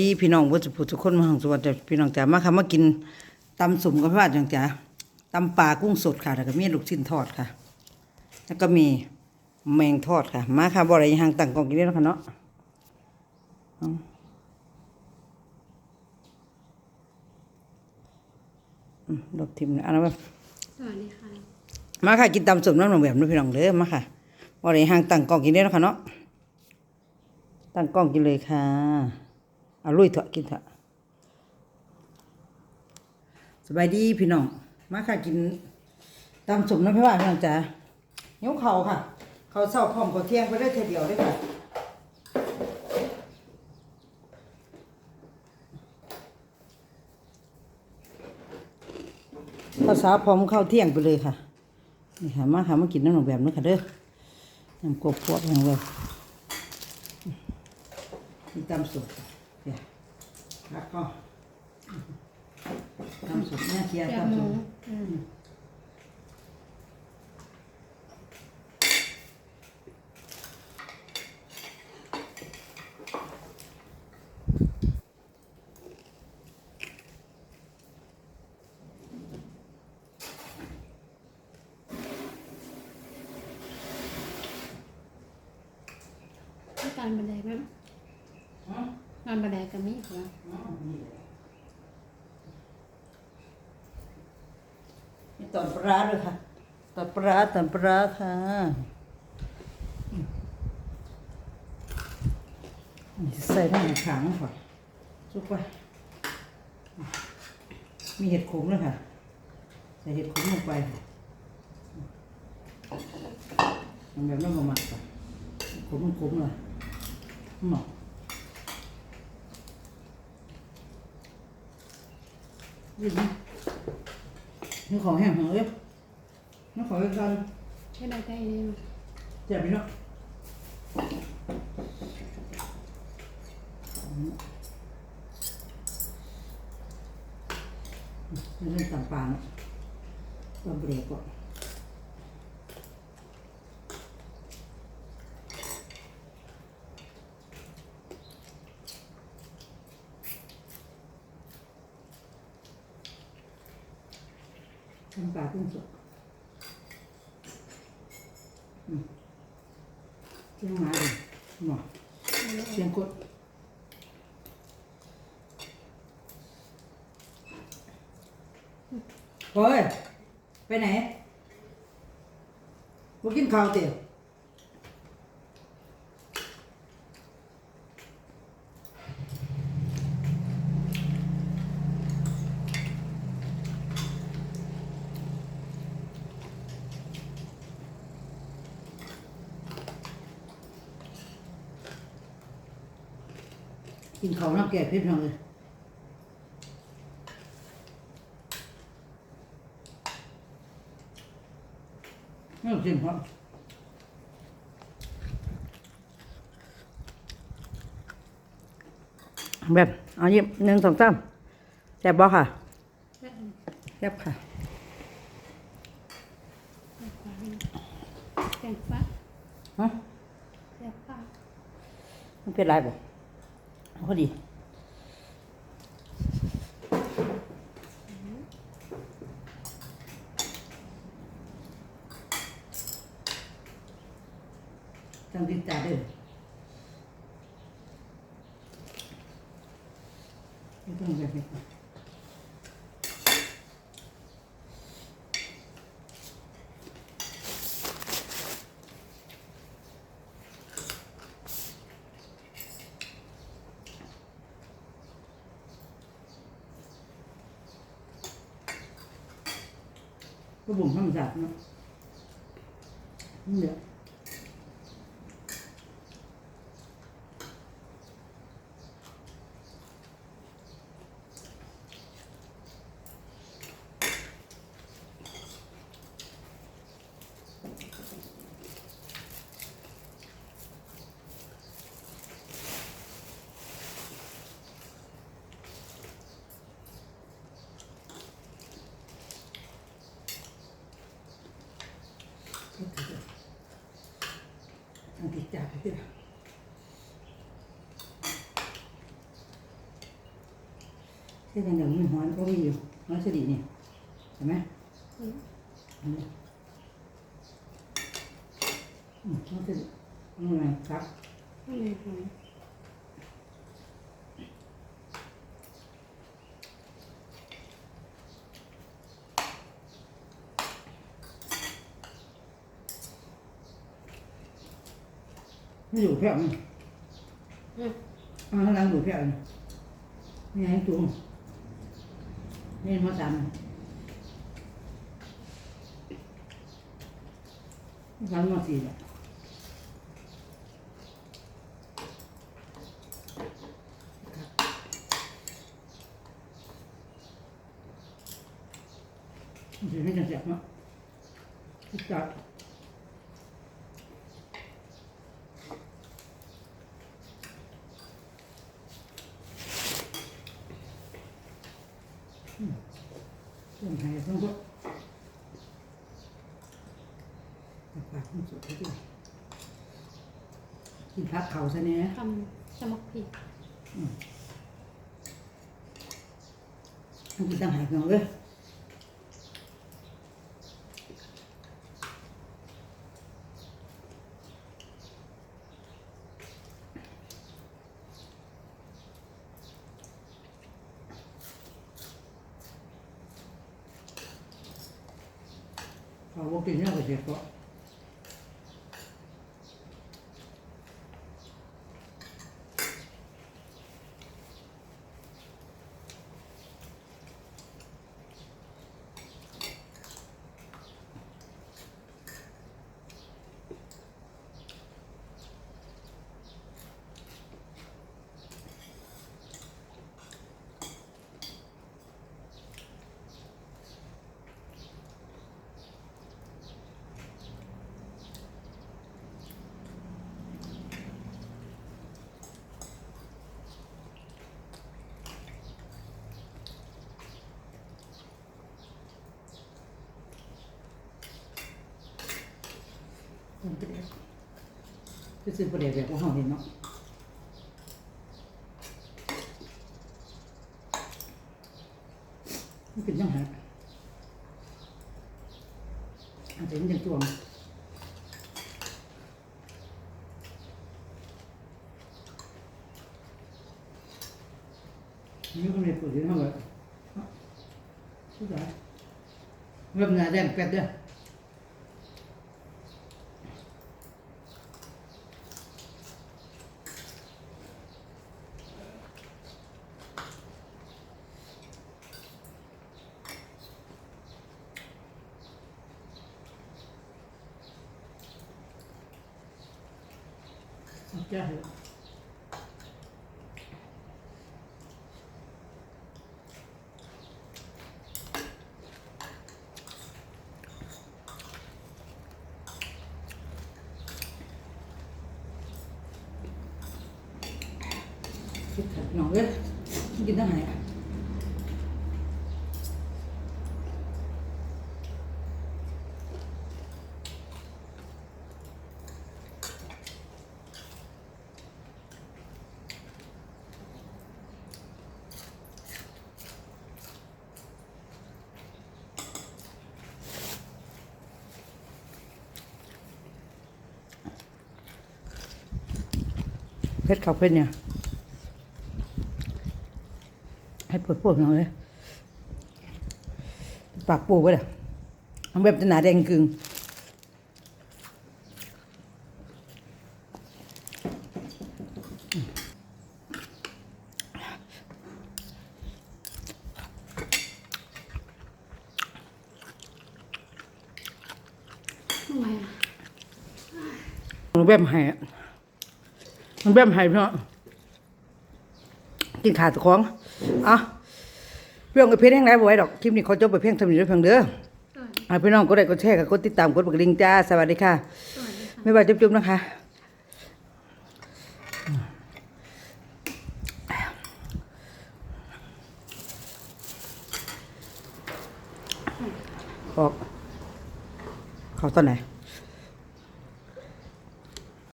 ดีพี่น้องวัดสุภูทุกคนมาของสวัสดีพี่น้องจ๋ามาค่ะมากินตำสุ่มกับพระจังจ๋าตำปลากุ้งสดค่ะแล้วก็มีลูกชิ้นทอดค่ะ แล้วก็มีแมงทอดค่ะ มาค่ะบ่อะไรห่างตั้งกองกินได้แล้วค่ะเนาะเอาอืมดอกทิมนะเอันนั้นว่าสวัสดีค่ะมาค่ะกินตำสุ่มน้ำหนองแบบนู้พี่น้องเด้อมาค่ะบ่อะไรห่างตั้งกองกินได้แล้วค่ะเนาะตั้งกล้องกินเลยค่ะ เอาลุยเถอะกินเถอะสบายดีพี่น้อง มาค่ะกินตำสมน้ำพริกหวานพี่น้องจ๋าเนี้ยเขาค่ะ เขาเศร้าพร้อมกับเที่ยงไปได้เทเดียวได้ค่ะข้าวสาพร้อมข้าวเที่ยงไปเลยค่ะนี่ค่ะมาค่ะมากินน้ำหนองแบบนี้ค่ะเด้อน้ำกบพวกอย่างเลยมีตำสุก เดี๋ยวพักก็ตำสุกแม่เคียร์แกงตำหสุมูกอืมต้องการบันไดไหมงานบันไดก็มีค่ะมีตอนปลาร้าด้วยค่ะตอนปลาตอนปลาค่ะใส่ได้หนึ่งถังค่ะซุปไปมีเห็ดขมด้วยค่ะ ใส่เห็ดขมลงไปค่ะแบบนั้นมาหมักค่ะขมมันขมเลยหมัก นี่นะนี่ของแห้งของเอ้ยนี่ของเอ้ยกันให้ได้ได้เลยมั้ยเจ็บไหมเนาะนี่เรื่องต่างๆเนาะตัวเบรกก่อน ทำปลากุ้งสดเชียงมาเลยหมอเชียงกดเฮ้ย ไปไหนมากินข้าวเตี๋ยว กินข้าวน้ำแก่เพชรหน่อยเลยไม่ต้องกินครับแบบเอาหยิบหนึ่งสองสามแซ่บบ่ค่ะแกงแซ่บค่ะแกงฟ้าฮะแกงฟ้ามันเป็นไรบ่ พอดีจำติดตาเด้อม่ต้องแบบนี้ ก็บ่มข้ามชาติเนาะนี่แหละทางติด จากไปเด้อเส้นอย่างนี้หอนก็มีอยู่หอนสดีนี่เห็นไหมอืมอันนี้อืมหอนสดีนี่ไงครับข้า งในหอยไม่อยู่แค่นี้อืมเอาข้างหลังอยู่แค่นี้นี่ให้จุงนี่มาตามวันมาสี่ละมันจะไม่จังเสียบเนาะจับ ต้องไทยต้องก็ปากมันสุกอย่างกินพักเขาซะเนี่ยทำสมกผิดมันกินตั้ง หายเพียง เลยเขาบอกกินเนี่ยก็เสียก็มันก็ได้ก็ซื้อประเดี๋ยวแบบว่าห้องเห็นเนาะมันเป็นยังไงอาจจะยังจวงนี่ก็ไม่ปวดที่นั่นเลยสุดท้ายเริ่มหน้าแดงเป็ดเด้อ แก้เหอะคิดถึงน้องเอ้นได้ไหม เพชรเขาเพชรเนี่ย ให้ปวดปวดหน่อยเลย ปากปูไปเลยมันแบบจะหนาแดงกึ่งทำไมอะมันแบบไห้อะ มันแบบไห้พี่น้องกินขาดของอะเรื่องกับเพชรแห้งไรบ่ไหว้ดอกคลิปนี้เขาจบไปเพียงเท่านี้ด้วยเพียงเด้อสวัสดีอะพี่น้องก็ได้กดแชร์กับกดติดตามกดกระดิ่งจ้าสวัสดีค่ะสวัสดีค่ะไม่ว่าจุ๊บๆนะคะออกเขาตอนไหน